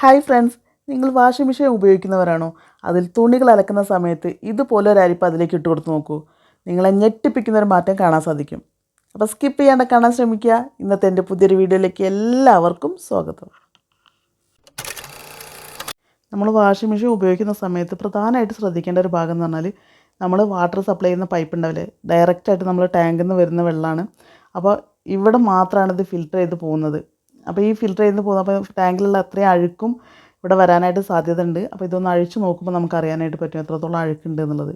Hi friends നിങ്ങൾ washing machine ഉപയോഗിക്കുന്നവരാണോ? അതിൽ തുണികൾ അലക്കുന്ന സമയത്ത് ഇതുപോലെ ഒരു അരിപ്പ് അതിലേക്ക് ഇട്ട് കൊടുത്ത് നോക്കൂ. നിങ്ങളെ ഞെട്ടിപ്പിക്കുന്ന ഒരു മാറ്റം കാണാൻ സാധിക്കും. അപ്പോൾ സ്കിപ്പ് ചെയ്യാണ്ട് കാണാൻ ശ്രമിക്കുക. ഇന്നത്തെ എന്റെ പുതിയൊരു വീഡിയോയിലേക്ക് എല്ലാവർക്കും സ്വാഗതം. നമ്മൾ വാഷിംഗ് മെഷീൻ ഉപയോഗിക്കുന്ന സമയത്ത് പ്രധാനമായിട്ട് ശ്രദ്ധിക്കേണ്ട ഒരു ഭാഗം എന്ന് പറഞ്ഞാൽ നമ്മൾ വാട്ടർ സപ്ലൈ ചെയ്യുന്ന പൈപ്പ് ഉണ്ടാവില്ലേ? ഡയറക്റ്റായിട്ട് നമ്മൾ ടാങ്കിൽ നിന്ന് വരുന്ന വെള്ളമാണ് അപ്പോൾ ഇവിടെ മാത്രമാണ് ഇത് ഫിൽറ്റർ ചെയ്ത് പോകുന്നത്. അപ്പോൾ ഈ ഫിൽറ്റർ ചെയ്ത് പോകുന്ന അപ്പോൾ ടാങ്കിലുള്ള അത്രയും അഴുക്കും ഇവിടെ വരാനായിട്ട് സാധ്യത ഉണ്ട് അപ്പോൾ ഇതൊന്ന് അഴിച്ച് നോക്കുമ്പോൾ നമുക്ക് അറിയാനായിട്ട് പറ്റും എത്രത്തോളം അഴുക്കുണ്ട് എന്നുള്ളത്.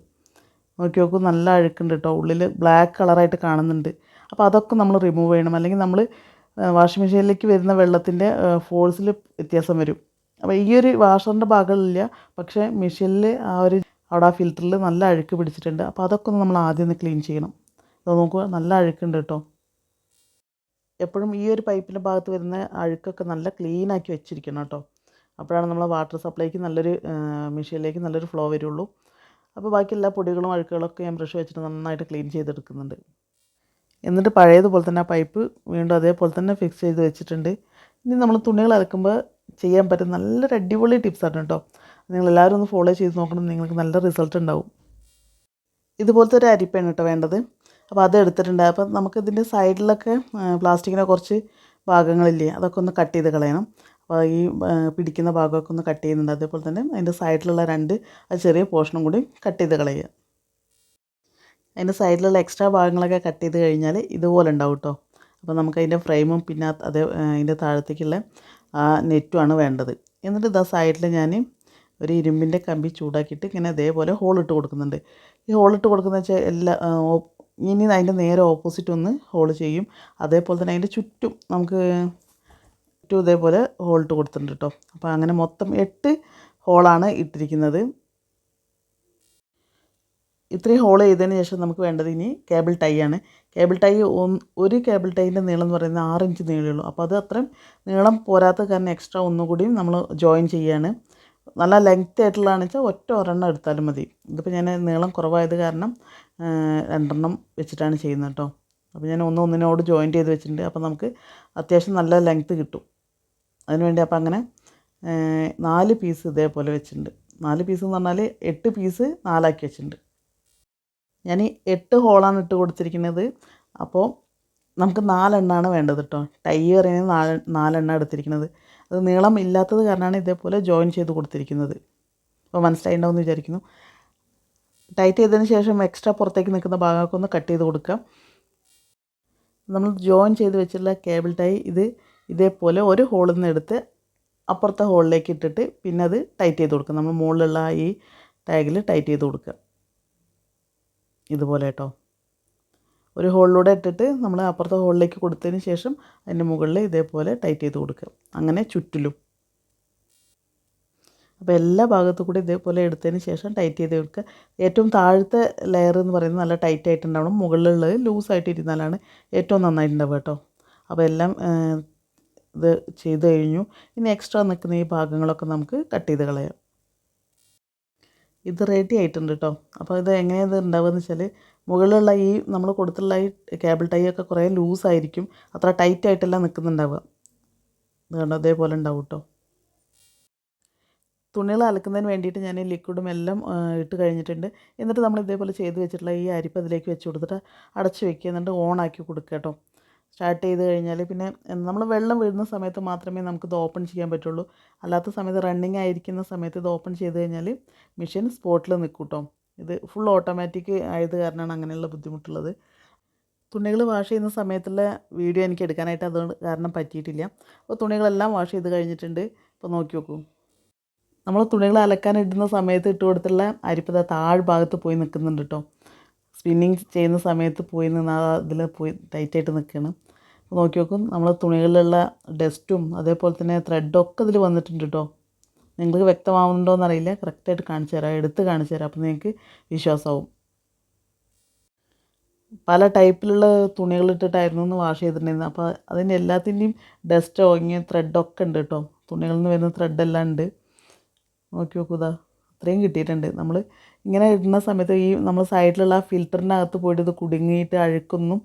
നോക്കി നോക്കൂ നല്ല അഴുക്കുണ്ട് കേട്ടോ ഉള്ളിൽ ബ്ലാക്ക് കളറായിട്ട് കാണുന്നുണ്ട്. അപ്പോൾ അതൊക്കെ നമ്മൾ റിമൂവ് ചെയ്യണം. അല്ലെങ്കിൽ നമ്മൾ വാഷിംഗ് മെഷീനിലേക്ക് വരുന്ന വെള്ളത്തിന്റെ ഫോഴ്സിൽ വ്യത്യാസം വരും. അപ്പോൾ ഈ ഒരു വാഷറിന്റെ ഭാഗമില്ല പക്ഷേ മെഷീനിൽ ആ ഒരു അവിടെ ആ ഫിൽറ്ററിൽ നല്ല അഴുക്ക് പിടിച്ചിട്ടുണ്ട്. അപ്പോൾ അതൊക്കെ ഒന്ന് നമ്മൾ ആദ്യം ഒന്ന് ക്ലീൻ ചെയ്യണം. ഇത് നോക്കുക നല്ല അഴുക്കുണ്ട് കേട്ടോ എപ്പോഴും ഈ ഒരു പൈപ്പിന്റെ ഭാഗത്ത് വരുന്ന അഴുക്കൊക്കെ നല്ല ക്ലീനാക്കി വെച്ചിരിക്കണം കേട്ടോ. അപ്പോഴാണ് നമ്മൾ വാട്ടർ സപ്ലൈക്ക് നല്ലൊരു മെഷീനിലേക്ക് നല്ലൊരു ഫ്ലോ വരുള്ളൂ. അപ്പോൾ ബാക്കി എല്ലാ പൊടികളും അഴുക്കുകളൊക്കെ ഞാൻ ബ്രഷ് വെച്ചിട്ട് നന്നായിട്ട് ക്ലീൻ ചെയ്തെടുക്കുന്നുണ്ട്. എന്നിട്ട് പഴയതുപോലെ തന്നെ ആ പൈപ്പ് വീണ്ടും അതേപോലെ തന്നെ ഫിക്സ് ചെയ്ത് വെച്ചിട്ടുണ്ട്. ഇനി നമ്മൾ തുണികൾ അലക്കുമ്പോൾ ചെയ്യാൻ പറ്റുന്ന നല്ലൊരു അടിപൊളി ടിപ്സാണ് കേട്ടോ. നിങ്ങൾ എല്ലാവരും ഒന്ന് ഫോളോ ചെയ്ത് നോക്കണം നിങ്ങൾക്ക് നല്ല റിസൾട്ട് ഉണ്ടാവും. ഇതുപോലത്തെ ഒരു അരിപ്പാണ് കേട്ടോ വേണ്ടത്. അപ്പോൾ അത് എടുത്തിട്ടുണ്ട്. അപ്പോൾ നമുക്കിതിന്റെ സൈഡിലൊക്കെ പ്ലാസ്റ്റിക്കിന്റെ കുറച്ച് ഭാഗങ്ങളില്ലേ അതൊക്കെ ഒന്ന് കട്ട് ചെയ്ത് കളയണം. അപ്പോൾ ഈ പിടിക്കുന്ന ഭാഗമൊക്കെ ഒന്ന് കട്ട് ചെയ്യുന്നുണ്ട്. അതേപോലെ തന്നെ അതിന്റെ സൈഡിലുള്ള രണ്ട് ആ ചെറിയ പോർഷനും കൂടി കട്ട് ചെയ്ത് കളയുക. അതിന്റെ സൈഡിലുള്ള എക്സ്ട്രാ ഭാഗങ്ങളൊക്കെ കട്ട് ചെയ്ത് കഴിഞ്ഞാൽ ഇതുപോലെ ഉണ്ടാവും കേട്ടോ അപ്പോൾ നമുക്ക് അതിന്റെ ഫ്രെയിമും പിന്നെ അതേ അതിന്റെ താഴത്തേക്കുള്ള ആ നെറ്റുമാണ് വേണ്ടത്. എന്നിട്ട് ഇതാ സൈഡിൽ ഞാൻ ഒരു ഇരുമ്പിന്റെ കമ്പി ചൂടാക്കിയിട്ട് ഇങ്ങനെ അതേപോലെ ഹോളിട്ട് കൊടുക്കുന്നുണ്ട്. ഈ ഹോളിട്ട് കൊടുക്കുന്നതെന്ന് വെച്ചാൽ എല്ലാ ഇനി അതിന്റെ നേരെ ഓപ്പോസിറ്റ് ഒന്ന് ഹോൾ ചെയ്യും. അതേപോലെ തന്നെ അതിന്റെ ചുറ്റും നമുക്ക് ചുറ്റും ഇതേപോലെ ഹോളിട്ട് കൊടുത്തിട്ടുണ്ട് കേട്ടോ അപ്പോൾ അങ്ങനെ മൊത്തം എട്ട് ഹോളാണ് ഇട്ടിരിക്കുന്നത്. ഇത്രയും ഹോൾ ചെയ്തതിന് ശേഷം നമുക്ക് വേണ്ടത് ഇനി കേബിൾ ടൈ ആണ്. കേബിൾ ടൈ ഒരു കേബിൾ ടൈന്റെ നീളം എന്ന് പറയുന്നത് ആറ് ഇഞ്ച് നീളമുള്ളൂ അപ്പോൾ അത് അത്രയും നീളം പോരാത്ത കാരണം എക്സ്ട്രാ ഒന്നുകൂടിയും നമ്മൾ ജോയിൻ ചെയ്യാണ്. നല്ല ലെങ്ത് ആയിട്ടുള്ളതാണെന്ന് വെച്ചാൽ ഒറ്റ ഒരെണ്ണം എടുത്താലും മതി. ഇതിപ്പോൾ ഞാൻ നീളം കുറവായത് കാരണം രണ്ടെണ്ണം വെച്ചിട്ടാണ് ചെയ്യുന്നത് കേട്ടോ അപ്പോൾ ഞാൻ ഒന്ന് ഒന്നിനോട് ജോയിന്റ് ചെയ്ത് വെച്ചിട്ടുണ്ട്. അപ്പോൾ നമുക്ക് അത്യാവശ്യം നല്ല ലെങ്ത്ത് കിട്ടും. അതിനുവേണ്ടി അപ്പോൾ അങ്ങനെ നാല് പീസ് ഇതേപോലെ വെച്ചിട്ടുണ്ട്. നാല് പീസ് എന്ന് പറഞ്ഞാൽ എട്ട് പീസ് നാലാക്കി വെച്ചിട്ടുണ്ട്. ഞാൻ എട്ട് ഹോളാണ് ഇട്ട് കൊടുത്തിരിക്കുന്നത്. അപ്പോൾ നമുക്ക് നാലെണ്ണമാണ് വേണ്ടത് കേട്ടോ ടൈ പറയുന്നത് നാല് നാലെണ്ണ എടുത്തിരിക്കുന്നത്. അത് നീളം ഇല്ലാത്തത് കാരണമാണ് ഇതേപോലെ ജോയിൻ ചെയ്ത് കൊടുത്തിരിക്കുന്നത്. അപ്പോൾ മനസ്സിലായിട്ടുണ്ടോ എന്ന് വിചാരിക്കുന്നു. ടൈറ്റ് ചെയ്തതിന് ശേഷം എക്സ്ട്രാ പുറത്തേക്ക് നിൽക്കുന്ന ഭാഗമൊക്കെ ഒന്ന് കട്ട് ചെയ്ത് കൊടുക്കാം. നമ്മൾ ജോയിൻ ചെയ്ത് വെച്ചിട്ടുള്ള കേബിൾ ടൈ ഇത് ഇതേപോലെ ഒരു ഹോളിൽ നിന്ന് എടുത്ത് അപ്പുറത്തെ ഹോളിലേക്ക് ഇട്ടിട്ട് പിന്നെ അത് ടൈറ്റ് ചെയ്ത് കൊടുക്കുക നമ്മൾ മുകളിലുള്ള ഈ ടാഗിൽ ടൈറ്റ് ചെയ്ത് കൊടുക്കുക. ഇതുപോലെ കേട്ടോ. ഒരു ഹോളിലൂടെ ഇട്ടിട്ട് നമ്മൾ അപ്പുറത്തെ ഹോളിലേക്ക് കൊടുത്തതിന് ശേഷം അതിന്റെ മുകളിൽ ഇതേപോലെ ടൈറ്റ് ചെയ്ത് കൊടുക്കുക. അങ്ങനെ ചുറ്റിലും. അപ്പോൾ എല്ലാ ഭാഗത്തു കൂടി ഇതേപോലെ എടുത്തതിന് ശേഷം ടൈറ്റ് ചെയ്ത് കൊടുക്കുക. ഏറ്റവും താഴത്തെ ലെയർ എന്ന് പറയുന്നത് നല്ല ടൈറ്റ് ആയിട്ടുണ്ടാവണം. മുകളിലുള്ളത് ലൂസായിട്ട് ഇരുന്നാലാണ് ഏറ്റവും നന്നായിട്ടുണ്ടാവുക കേട്ടോ. അപ്പോൾ എല്ലാം ഇത് ചെയ്ത് കഴിഞ്ഞു. ഇനി എക്സ്ട്രാ നിൽക്കുന്ന ഈ ഭാഗങ്ങളൊക്കെ നമുക്ക് കട്ട് ചെയ്ത് കളയാം. ഇത് റെഡി ആയിട്ടുണ്ട് കേട്ടോ അപ്പോൾ ഇത് എങ്ങനെയാണ് ഇത് ഉണ്ടാവുക എന്ന് വെച്ചാൽ മുകളിലുള്ള ഈ നമ്മൾ കൊടുത്തുള്ള ഈ കേബിൾ ടൈ ഒക്കെ കുറേ ലൂസ് ആയിരിക്കും. അത്ര ടൈറ്റ് ആയിട്ടല്ല നിൽക്കുന്നുണ്ടാവുക അതുകൊണ്ട് അതേപോലെ ഉണ്ടാവും കേട്ടോ തുണികൾ അലക്കുന്നതിന് വേണ്ടിയിട്ട് ഞാൻ ഈ ലിക്വിഡും എല്ലാം ഇട്ട് കഴിഞ്ഞിട്ടുണ്ട്. എന്നിട്ട് നമ്മൾ ഇതേപോലെ ചെയ്ത് വെച്ചിട്ടുള്ള ഈ അരിപ്പ് അതിലേക്ക് വെച്ച് കൊടുത്തിട്ട് അടച്ച് വെക്കുക. എന്നിട്ട് ഓണാക്കി കൊടുക്കുക കേട്ടോ സ്റ്റാർട്ട് ചെയ്ത് കഴിഞ്ഞാൽ പിന്നെ നമ്മൾ വെള്ളം വീഴുന്ന സമയത്ത് മാത്രമേ നമുക്കിത് ഓപ്പൺ ചെയ്യാൻ പറ്റുള്ളൂ. അല്ലാത്ത സമയത്ത് റണ്ണിങ് ആയിരിക്കുന്ന സമയത്ത് ഇത് ഓപ്പൺ ചെയ്ത് കഴിഞ്ഞാൽ മെഷീൻ സ്പോട്ടിൽ നിൽക്കും കേട്ടോ ഇത് ഫുൾ ഓട്ടോമാറ്റിക് ആയത് കാരണമാണ് അങ്ങനെയുള്ള ബുദ്ധിമുട്ടുള്ളത്. തുണികൾ വാഷ് ചെയ്യുന്ന സമയത്തുള്ള വീഡിയോ എനിക്ക് എടുക്കാനായിട്ട് അതുകൊണ്ട് കാരണം പറ്റിയിട്ടില്ല. അപ്പോൾ തുണികളെല്ലാം വാഷ് ചെയ്ത് കഴിഞ്ഞിട്ടുണ്ട്. ഇപ്പോൾ നോക്കി നോക്കൂ. നമ്മൾ തുണികൾ അലക്കാൻ ഇടുന്ന സമയത്ത് ഇട്ട് കൊടുത്തുള്ള അരിപ്പത താഴ്ഭാഗത്ത് പോയി നിൽക്കുന്നുണ്ട് കേട്ടോ സ്പിന്നിങ് ചെയ്യുന്ന സമയത്ത് പോയി നിന്ന് അതിൽ പോയി ടൈറ്റായിട്ട് നിൽക്കുകയാണ് നോക്കി നോക്കും നമ്മൾ തുണികളിലുള്ള ഡസ്റ്റും അതേപോലെ തന്നെ ത്രെഡൊക്കെ ഇതിൽ വന്നിട്ടുണ്ട് കേട്ടോ നിങ്ങൾക്ക് വ്യക്തമാവുന്നുണ്ടോ എന്നറിയില്ല. കറക്റ്റായിട്ട് കാണിച്ചു തരാം. എടുത്ത് കാണിച്ചു തരാം. അപ്പോൾ നിങ്ങൾക്ക് വിശ്വാസമാവും. പല ടൈപ്പിലുള്ള തുണികൾ ഇട്ടിട്ടായിരുന്നു ഒന്ന് വാഷ് ചെയ്തിട്ടുണ്ടായിരുന്നത്. അപ്പോൾ അതിന്റെ എല്ലാത്തിന്റെയും ഡസ്റ്റ് ഇങ്ങനെ ത്രെഡൊക്കെ ഉണ്ട് കേട്ടോ തുണികളിൽ നിന്ന് വരുന്ന ത്രെഡെല്ലാം ഉണ്ട്. നോക്കി നോക്കൂ ഇതാ അത്രയും കിട്ടിയിട്ടുണ്ട്. നമ്മൾ ഇങ്ങനെ ഇടുന്ന സമയത്ത് ഈ നമ്മൾ സൈഡിലുള്ള ആ ഫിൽറ്ററിനകത്ത് പോയിട്ട് ഇത് കുടുങ്ങിയിട്ട് അഴുക്കൊന്നും.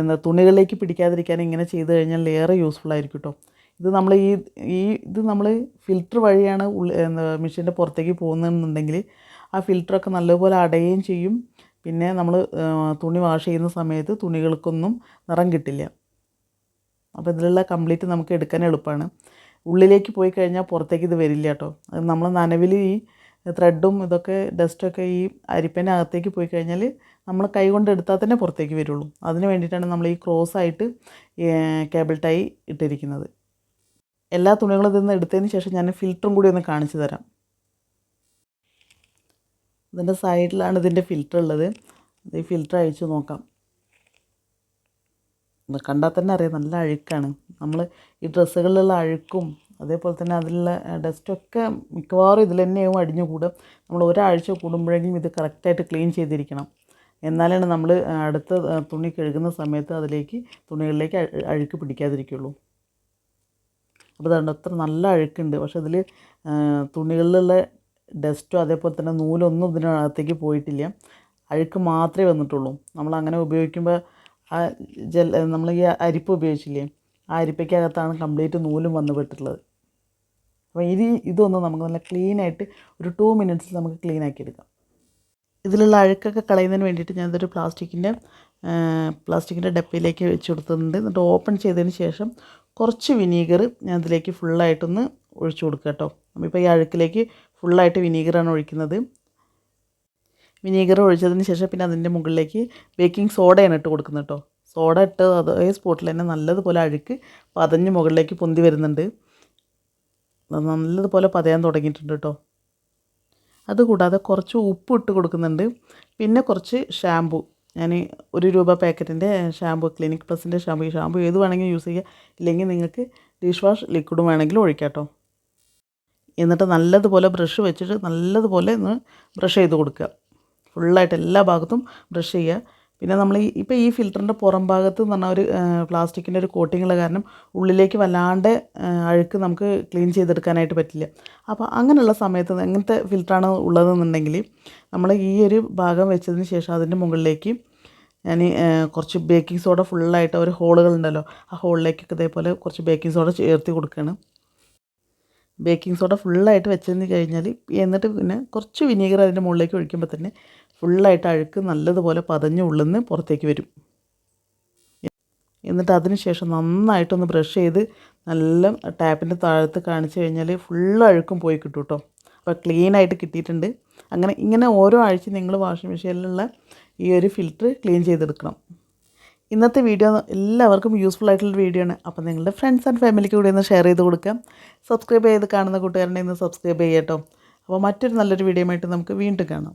എന്താ തുണികളിലേക്ക് പിടിക്കാതിരിക്കാൻ ഇങ്ങനെ ചെയ്ത് കഴിഞ്ഞാൽ ഏറെ യൂസ്ഫുൾ ആയിരിക്കും കേട്ടോ ഇത് നമ്മൾ ഈ ഈ ഇത് നമ്മൾ ഫിൽറ്റർ വഴിയാണ് ഉള്ളി മെഷീന്റെ പുറത്തേക്ക് പോകുന്നതെന്നുണ്ടെങ്കിൽ ആ ഫിൽറ്ററൊക്കെ നല്ലപോലെ അടയുകയും ചെയ്യും. പിന്നെ നമ്മൾ തുണി വാഷ് ചെയ്യുന്ന സമയത്ത് തുണികൾക്കൊന്നും നിറം കിട്ടില്ല. അപ്പോൾ ഇതിലുള്ള കംപ്ലീറ്റ് നമുക്ക് എടുക്കാൻ എളുപ്പമാണ്. ഉള്ളിലേക്ക് പോയി കഴിഞ്ഞാൽ പുറത്തേക്ക് ഇത് വരില്ല കേട്ടോ അത് നമ്മൾ നനവിൽ ഈ ത്രെഡും ഇതൊക്കെ ഡസ്റ്റൊക്കെ ഈ അരിപ്പേന്റെ അകത്തേക്ക് പോയി കഴിഞ്ഞാൽ നമ്മൾ കൈ കൊണ്ട് എടുത്താൽ തന്നെ പുറത്തേക്ക് വരുള്ളൂ. അതിന് വേണ്ടിയിട്ടാണ് നമ്മൾ ഈ ക്രോസ് ആയിട്ട് കേബിൾ ടൈ ഇട്ടിരിക്കുന്നത്. എല്ലാ തുണികളും ഇതിൽ എടുത്തതിന് ശേഷം ഞാൻ ഫിൽറ്ററും കൂടി ഒന്ന് കാണിച്ചു തരാം. ഇതിന്റെ സൈഡിലാണ് ഇതിന്റെ ഫിൽറ്റർ ഉള്ളത്. ഈ ഫിൽറ്റർ അഴിച്ചു നോക്കാം. കണ്ടാൽ തന്നെ അറിയാം നല്ല അഴുക്കാണ്. നമ്മൾ ഈ ഡ്രസ്സുകളിലുള്ള അഴുക്കും അതേപോലെ തന്നെ അതിലുള്ള ഡസ്റ്റൊക്കെ മിക്കവാറും ഇതിൽ തന്നെയാവും അടിഞ്ഞു കൂടും നമ്മൾ ഒരാഴ്ച കൂടുമ്പോഴെങ്കിലും ഇത് കറക്റ്റായിട്ട് ക്ലീൻ ചെയ്തിരിക്കണം. എന്നാലാണ് നമ്മൾ അടുത്ത തുണി കഴുകുന്ന സമയത്ത് അതിലേക്ക് തുണികളിലേക്ക് അഴുക്ക് പിടിക്കാതിരിക്കുള്ളൂ. അപ്പോൾ അതുകൊണ്ട് അത്ര നല്ല അഴുക്കുണ്ട്. പക്ഷെ അതിൽ തുണികളിലുള്ള ഡസ്റ്റോ അതേപോലെ തന്നെ നൂലൊന്നും ഇതിനകത്തേക്ക് പോയിട്ടില്ല. അഴുക്ക് മാത്രമേ വന്നിട്ടുള്ളൂ. നമ്മൾ അങ്ങനെ ഉപയോഗിക്കുമ്പോൾ ആ ജെൽ നമ്മൾ ഈ അരിപ്പ് ഉപയോഗിച്ചില്ലേ? ആ അരിപ്പയ്ക്കകത്താണ് കംപ്ലീറ്റ് നൂലും വന്ന് പെട്ടിട്ടുള്ളത്. അപ്പോൾ ഇനി ഇതൊന്ന് നമുക്ക് നല്ല ക്ലീനായിട്ട് ഒരു ടു മിനിറ്റ്സിൽ നമുക്ക് ക്ലീൻ ആക്കി എടുക്കാം. ഇതിലുള്ള അഴുക്കൊക്കെ കളയുന്നതിന് വേണ്ടിയിട്ട് ഞാനിതൊരു പ്ലാസ്റ്റിക്കിന്റെ പ്ലാസ്റ്റിക്കിന്റെ ഡപ്പയിലേക്ക് വെച്ച് കൊടുത്തിട്ടുണ്ട്. എന്നിട്ട് ഓപ്പൺ ചെയ്തതിന് ശേഷം കുറച്ച് വിനീഗർ ഞാൻ ഇതിലേക്ക് ഫുള്ളായിട്ടൊന്ന് ഒഴിച്ചു കൊടുക്കുക കേട്ടോ. നമ്മളിപ്പോൾ ഈ അഴുക്കിലേക്ക് ഫുള്ളായിട്ട് വിനീഗറാണ് ഒഴിക്കുന്നത്. വിനീഗർ ഒഴിച്ചതിന് ശേഷം പിന്നെ അതിന്റെ മുകളിലേക്ക് ബേക്കിംഗ് സോഡയാണ് ഇട്ട് കൊടുക്കുന്നത് കേട്ടോ. സോഡ ഇട്ട് അതേ സ്പോട്ടിൽ തന്നെ നല്ലതുപോലെ അഴുക്ക് പതഞ്ഞ് മുകളിലേക്ക് പൊന്തി വരുന്നുണ്ട്. നല്ലതുപോലെ പതയാൻ തുടങ്ങിയിട്ടുണ്ട് കേട്ടോ. അതുകൂടാതെ കുറച്ച് ഉപ്പ് ഇട്ട് കൊടുക്കുന്നുണ്ട്. പിന്നെ കുറച്ച് ഷാമ്പു ഞാൻ ഒരു രൂപ പാക്കറ്റിന്റെ ഷാമ്പു ക്ലിനിക് പ്ലസിന്റെ ഷാമ്പു ഷാമ്പു ഏത് വേണമെങ്കിലും യൂസ് ചെയ്യുക ഇല്ലെങ്കിൽ നിങ്ങൾക്ക് ഡിഷ് വാഷ് ലിക്വിഡും വേണമെങ്കിലും ഒഴിക്കാം കേട്ടോ. എന്നിട്ട് നല്ലതുപോലെ ബ്രഷ് വെച്ചിട്ട് നല്ലതുപോലെ ഒന്ന് ബ്രഷ് ചെയ്ത് കൊടുക്കുക. ഫുള്ളായിട്ട് എല്ലാ ഭാഗത്തും ബ്രഷ് ചെയ്യുക. പിന്നെ നമ്മൾ ഈ ഇപ്പോൾ ഈ ഫിൽറ്ററിന്റെ പുറം ഭാഗത്ത് എന്ന് പറഞ്ഞാൽ ഒരു പ്ലാസ്റ്റിക്കിന്റെ ഒരു കോട്ടിങ്ങുള്ള കാരണം ഉള്ളിലേക്ക് വല്ലാണ്ട് അഴുക്ക് നമുക്ക് ക്ലീൻ ചെയ്തെടുക്കാനായിട്ട് പറ്റില്ല. അപ്പോൾ അങ്ങനെയുള്ള സമയത്ത് എങ്ങനത്തെ ഫിൽറ്ററാണ് ഉള്ളതെന്നുണ്ടെങ്കിൽ നമ്മൾ ഈ ഒരു ഭാഗം വെച്ചതിന് ശേഷം അതിന്റെ മുകളിലേക്ക് ഞാൻ കുറച്ച് ബേക്കിംഗ് സോഡ ഫുള്ളായിട്ട് ഒരു ഹോളുകൾ ഉണ്ടല്ലോ ആ ഹോളിലേക്കൊക്കെ ഇതേപോലെ കുറച്ച് ബേക്കിംഗ് സോഡ ചേർത്തി കൊടുക്കുകയാണ് ബേക്കിംഗ് സോഡ ഫുള്ളായിട്ട് വെച്ചതിന് കഴിഞ്ഞാൽ എന്നിട്ട് പിന്നെ കുറച്ച് വിനീഗർ അതിന്റെ മുകളിലേക്ക് ഒഴിക്കുമ്പോൾ തന്നെ ഫുള്ളായിട്ട് അഴുക്ക് നല്ലതുപോലെ പതഞ്ഞ് ഉള്ളുന്ന് പുറത്തേക്ക് വരും. എന്നിട്ട് അതിന് ശേഷം നന്നായിട്ടൊന്ന് ബ്രഷ് ചെയ്ത് നല്ല ടാപ്പിന്റെ താഴത്ത് കാണിച്ചു കഴിഞ്ഞാൽ ഫുൾ അഴുക്കും പോയി കിട്ടും കേട്ടോ അപ്പോൾ ക്ലീനായിട്ട് കിട്ടിയിട്ടുണ്ട്. അങ്ങനെ ഇങ്ങനെ ഓരോ ആഴ്ച നിങ്ങൾ വാഷിംഗ് മെഷീനിലുള്ള ഈ ഒരു ഫിൽറ്റർ ക്ലീൻ ചെയ്തെടുക്കണം. ഇന്നത്തെ വീഡിയോ എല്ലാവർക്കും യൂസ്ഫുൾ ആയിട്ടുള്ള വീഡിയോ ആണ്. അപ്പോൾ നിങ്ങളുടെ ഫ്രണ്ട്സ് ആൻഡ് ഫാമിലിക്ക് കൂടി ഒന്ന് ഷെയർ ചെയ്ത് കൊടുക്കാം. സബ്സ്ക്രൈബ് ചെയ്ത് കാണുന്ന കൂട്ടുകാരനെ ഇന്ന് സബ്സ്ക്രൈബ് ചെയ്യാം കേട്ടോ അപ്പോൾ മറ്റൊരു നല്ലൊരു വീഡിയോ ആയിട്ട് നമുക്ക് വീണ്ടും കാണാം.